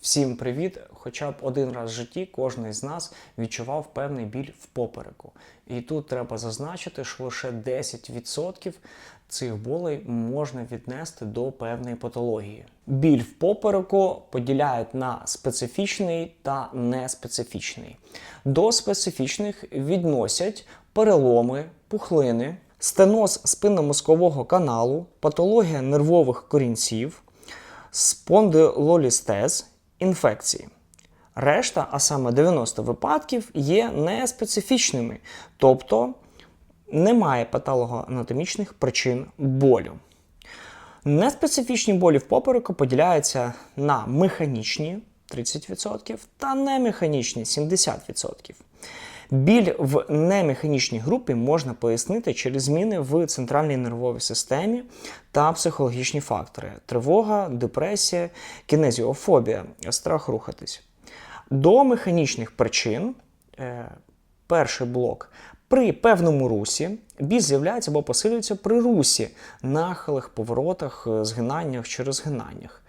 Всім привіт! Хоча б один раз в житті кожен з нас відчував певний біль в попереку. І тут треба зазначити, що лише 10% цих болей можна віднести до певної патології. Біль в попереку поділяють на специфічний та неспецифічний. До специфічних відносять переломи, пухлини, стеноз спинномозкового каналу, патологія нервових корінців, спондилолістез, інфекції. Решта, а саме 90 випадків, є неспецифічними, тобто немає патологоанатомічних причин болю. Неспецифічні болі в попереку поділяються на механічні 30% та немеханічні 70%. Біль в немеханічній групі можна пояснити через зміни в центральній нервовій системі та психологічні фактори: тривога, депресія, кінезіофобія, страх рухатись. До механічних причин е, перший блок. При певному русі біль з'являється або посилюється при русі, нахилах, поворотах, е, згинаннях чи розгинаннях.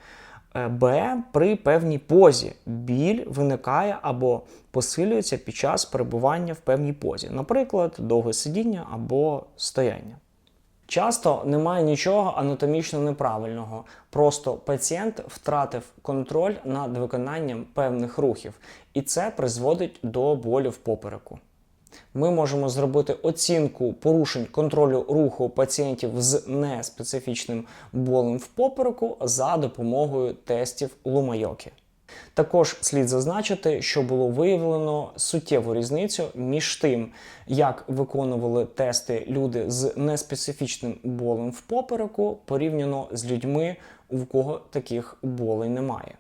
Е, Б. При певній позі біль виникає або посилюється під час перебування в певній позі, наприклад, довге сидіння або стояння. Часто немає нічого анатомічно неправильного, просто пацієнт втратив контроль над виконанням певних рухів, і це призводить до болю в попереку. Ми можемо зробити оцінку порушень контролю руху пацієнтів з неспецифічним болем в попереку за допомогою тестів Лумайокі. Також слід зазначити, що було виявлено суттєву різницю між тим, як виконували тести люди з неспецифічним болем в попереку, порівняно з людьми, у кого таких болей немає.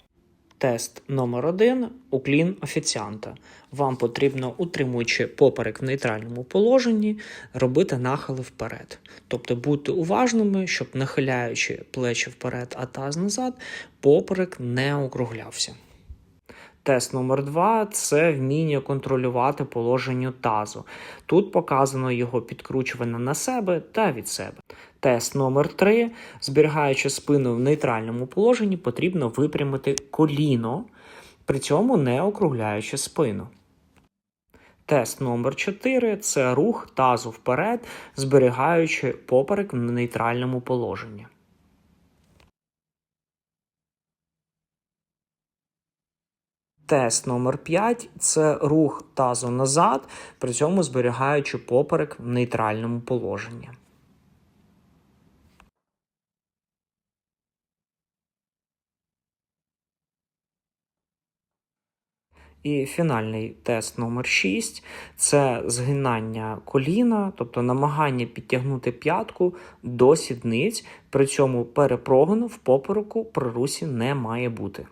Тест номер один уклін офіціанта. Вам потрібно, утримуючи поперек в нейтральному положенні, робити нахили вперед. Тобто будьте уважними, щоб нахиляючи плечі вперед, а таз назад, поперек не округлявся. Тест номер два це вміння контролювати положення тазу. Тут показано його підкручування на себе та від себе. Тест номер 3 зберігаючи спину в нейтральному положенні, потрібно випрямити коліно, при цьому не округляючи спину. Тест номер 4 це рух тазу вперед, зберігаючи поперек в нейтральному положенні. Тест номер 5 це рух тазу назад, при цьому зберігаючи поперек в нейтральному положенні. І фінальний тест номер 6 це згинання коліна, тобто намагання підтягнути п'ятку до сідниць, при цьому перепрогину в попереку при русі не має бути.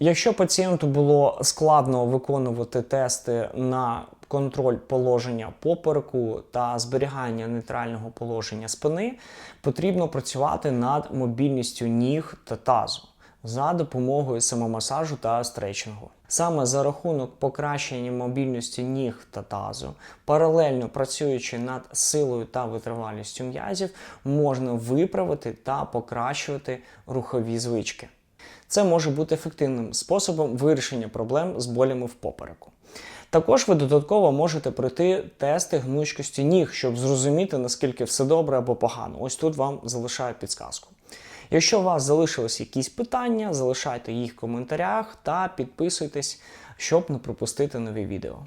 Якщо пацієнту було складно виконувати тести на контроль положення попереку та зберігання нейтрального положення спини, потрібно працювати над мобільністю ніг та тазу за допомогою самомасажу та стретчингу. Саме за рахунок покращення мобільності ніг та тазу, паралельно працюючи над силою та витривалістю м'язів, можна виправити та покращувати рухові звички. Це може бути ефективним способом вирішення проблем з болями в попереку. Також ви додатково можете пройти тести гнучкості ніг, щоб зрозуміти, наскільки все добре або погано. Ось тут вам залишаю підсказку. Якщо у вас залишились якісь питання, залишайте їх в коментарях та підписуйтесь, щоб не пропустити нові відео.